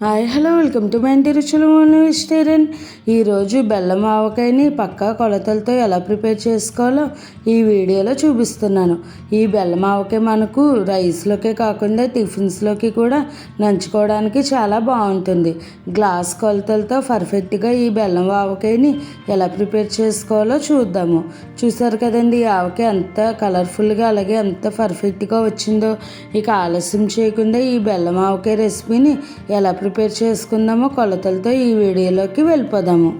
Hi hello welcome to my ఇంటి రుచులు vegetarian ఈరోజు బెల్లం ఆవకాయని పక్కా కొలతలతో ఎలా ప్రిపేర్ చేసుకోవాలో ఈ వీడియోలో చూపిస్తున్నాను. ఈ బెల్లం ఆవకాయ మనకు రైస్లోకే కాకుండా టిఫిన్స్లోకి కూడా నంచుకోవడానికి చాలా బాగుంటుంది. గ్లాస్ కొలతలతో పర్ఫెక్ట్గా ఈ బెల్లం ఆవకాయని ఎలా ప్రిపేర్ చేసుకోవాలో చూద్దాము. చూసారు కదండి ఈ ఆవకాయ ఎంత కలర్ఫుల్గా అలాగే ఎంత పర్ఫెక్ట్గా వచ్చిందో. ఇక ఆలస్యం చేయకుండా ఈ బెల్లం ఆవకాయ రెసిపీని ఎలా ప్రిపేర్ చేసుకుందామో కొలతలతో ఈ వీడియోలోకి వెళ్ళిపోదాము.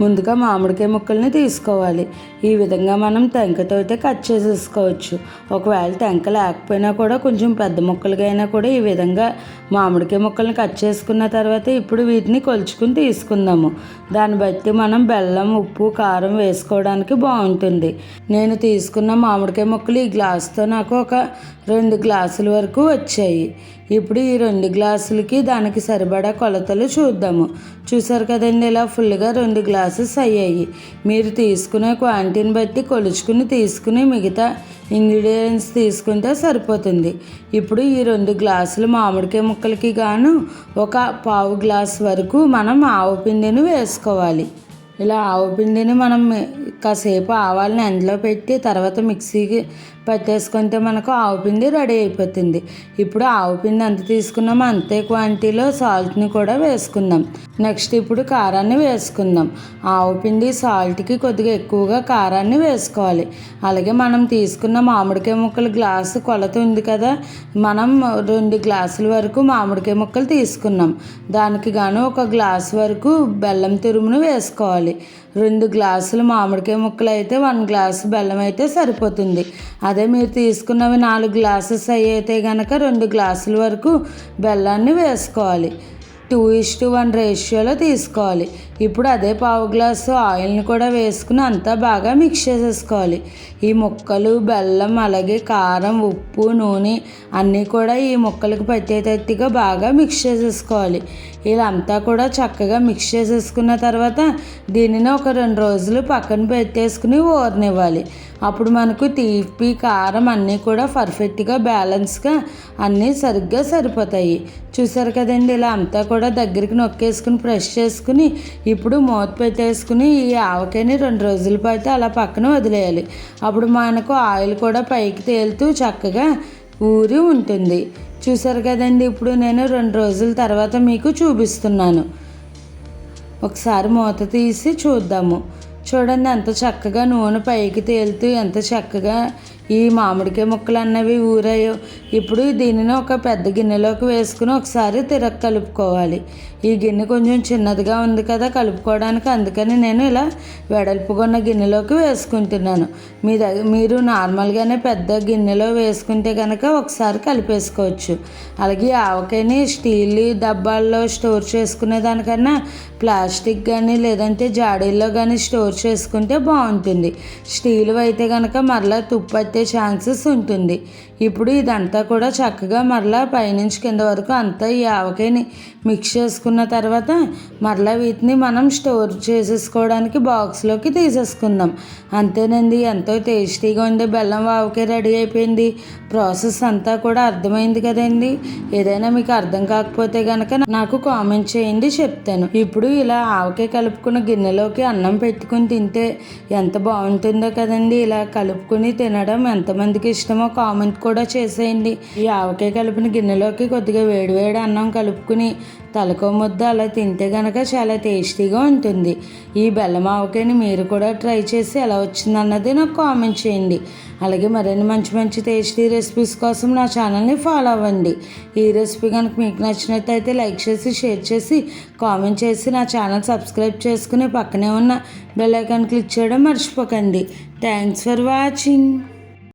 ముందుగా మామిడికాయ ముక్కల్ని తీసుకోవాలి. ఈ విధంగా మనం టెంకతో అయితే కట్ చేసేసుకోవచ్చు. ఒకవేళ టెంక లేకపోయినా కూడా కొంచెం పెద్ద ముక్కలుగా అయినా కూడా ఈ విధంగా మామిడికాయ ముక్కల్ని కట్ చేసుకున్న తర్వాత ఇప్పుడు వీటిని కొలుచుకుని తీసుకుందాము. దాన్ని బట్టి మనం బెల్లం ఉప్పు కారం వేసుకోవడానికి బాగుంటుంది. నేను తీసుకున్న మామిడికాయ ముక్కలు ఈ గ్లాస్తో నాకు ఒక రెండు గ్లాసుల వరకు వచ్చాయి. ఇప్పుడు ఈ రెండు గ్లాసులకి దానికి సరిపడా కొలతలు చూద్దాము. చూసారు కదండి ఇలా ఫుల్గా రెండు గ్లాసెస్ అయ్యాయి. మీరు తీసుకునే క్వాంటిటీని బట్టి కొలుచుకుని తీసుకుని మిగతా ఇంగ్రీడియంట్స్ తీసుకుంటే సరిపోతుంది. ఇప్పుడు ఈ రెండు గ్లాసులు మామిడికాయ ముక్కలకి గాను ఒక పావు గ్లాస్ వరకు మనం ఆవు పిండిని వేసుకోవాలి. ఇలా ఆవు పిండిని మనం కాసేపు ఆవాలని అందులో పెట్టి తర్వాత మిక్సీకి పట్టేసుకుంటే మనకు ఆవు పిండి రెడీ అయిపోతుంది. ఇప్పుడు ఆవు పిండి ఎంత తీసుకున్నామో అంతే క్వాంటిటీలో సాల్ట్ని కూడా వేసుకుందాం. నెక్స్ట్ ఇప్పుడు కారాన్ని వేసుకుందాం. ఆవు పిండి సాల్ట్కి కొద్దిగా ఎక్కువగా కారాన్ని వేసుకోవాలి. అలాగే మనం తీసుకున్న మామిడికాయ ముక్కలు గ్లాసు కొలత ఉంది కదా మనం రెండు గ్లాసుల వరకు మామిడికాయ ముక్కలు తీసుకున్నాం. దానికి గాను ఒక గ్లాస్ వరకు బెల్లం తురుమును వేసుకోవాలి. రెండు గ్లాసులు మామిడికాయ ముక్కలు అయితే వన్ గ్లాసు బెల్లం అయితే సరిపోతుంది. అదే మీరు తీసుకున్నవి నాలుగు గ్లాసెస్ అయితే కనుక రెండు గ్లాసుల వరకు బెల్లాన్ని వేసుకోవాలి. టూ ఇస్ టు వన్ రేషియోలో తీసుకోవాలి. ఇప్పుడు అదే పావు గ్లాసు ఆయిల్ని కూడా వేసుకుని అంతా బాగా మిక్స్ చేసేసుకోవాలి. ఈ ముక్కలు బెల్లం అలాగే కారం ఉప్పు నూనె అన్నీ కూడా ఈ ముక్కలకు పట్టేటట్టుగా బాగా మిక్స్ చేసేసుకోవాలి. ఇలా అంతా కూడా చక్కగా మిక్స్ చేసేసుకున్న తర్వాత దీనిని ఒక రెండు రోజులు పక్కన పెట్టేసుకుని ఊరనివ్వాలి అప్పుడు మనకు తీపి కారం అన్నీ కూడా పర్ఫెక్ట్గా బ్యాలెన్స్గా అన్నీ సరిగ్గా సరిపోతాయి. చూసారు కదండి ఇలా అంతా కూడా దగ్గరికి నొక్కేసుకుని ప్రెస్ చేసుకుని ఇప్పుడు మూత పెట్టేసుకుని ఈ ఆవకాయని రెండు రోజుల పాటు అలా పక్కన వదిలేయాలి. అప్పుడు మనకు ఆయిల్ కూడా పైకి తేలుతూ చక్కగా ఊరి ఉంటుంది. చూసారు కదండి ఇప్పుడు నేను రెండు రోజుల తర్వాత మీకు చూపిస్తున్నాను. ఒకసారి మూత తీసి చూద్దాము. చూడండి ఎంత చక్కగా నూనె పైకి తేలుతూ ఎంత చక్కగా ఈ మామిడికాయ ముక్కలు అన్నవి ఊరాయో. ఇప్పుడు దీనిని ఒక పెద్ద గిన్నెలోకి వేసుకుని ఒకసారి తిరగ కలుపుకోవాలి. ఈ గిన్నె కొంచెం చిన్నదిగా ఉంది కదా కలుపుకోవడానికి అందుకని నేను ఇలా వెడల్పుగా ఉన్న గిన్నెలోకి వేసుకుంటున్నాను. మీ దగ్గర మీరు నార్మల్గానే పెద్ద గిన్నెలో వేసుకుంటే కనుక ఒకసారి కలిపేసుకోవచ్చు. అలాగే ఆవకాయని స్టీల్ డబ్బాల్లో స్టోర్ చేసుకునే దానికన్నా ప్లాస్టిక్ కానీ లేదంటే జాడీల్లో కానీ స్టోర్ చేసుకుంటే బాగుంటుంది. స్టీల్ అయితే కనుక మరలా తుప్పు పట్టే ఛాన్సెస్ ఉంటుంది. ఇప్పుడు ఇదంతా కూడా చక్కగా మరలా పైనుంచి కింద వరకు అంతా ఈ ఆవకాయని మిక్స్ చేసుకున్న తర్వాత మరలా వీటిని మనం స్టోర్ చేసేసుకోవడానికి బాక్స్లోకి తీసేసుకుందాం. అంతేనండి ఎంతో టేస్టీగా ఉండే బెల్లం ఆవకాయ రెడీ అయిపోయింది. ప్రాసెస్ అంతా కూడా అర్థమైంది కదండి. ఏదైనా మీకు అర్థం కాకపోతే కనుక నాకు కామెంట్ చేయండి చెప్తాను. ఇప్పుడు ఇలా ఆవకాయ కలుపుకున్న గిన్నెలోకి అన్నం పెట్టుకుని తింటే ఎంత బాగుంటుందో కదండి. ఇలా కలుపుకుని తినడం ఎంతమందికి ఇష్టమో కామెంట్ కూడా చేసేయండి. ఈ ఆవకాయ కలిపిన గిన్నెలోకి కొద్దిగా వేడివేడి అన్నం కలుపుకుని తలకో ముద్ద అలా తింటే కనుక చాలా టేస్టీగా ఉంటుంది. ఈ బెల్లం ఆవకాయని మీరు కూడా ట్రై చేసి ఎలా వచ్చిందన్నది నాకు కామెంట్ చేయండి. అలాగే మరిన్ని మంచి మంచి టేస్టీ రెసిపీస్ కోసం నా ఛానల్ని ఫాలో అవ్వండి. ఈ రెసిపీ కనుక మీకు నచ్చినట్టయితే లైక్ చేసి షేర్ చేసి కామెంట్ చేసి నా ఛానల్ సబ్స్క్రైబ్ చేసుకుని పక్కనే ఉన్న బెల్ ఐకాన్ క్లిక్ చేయడం మర్చిపోకండి. Thanks for watching.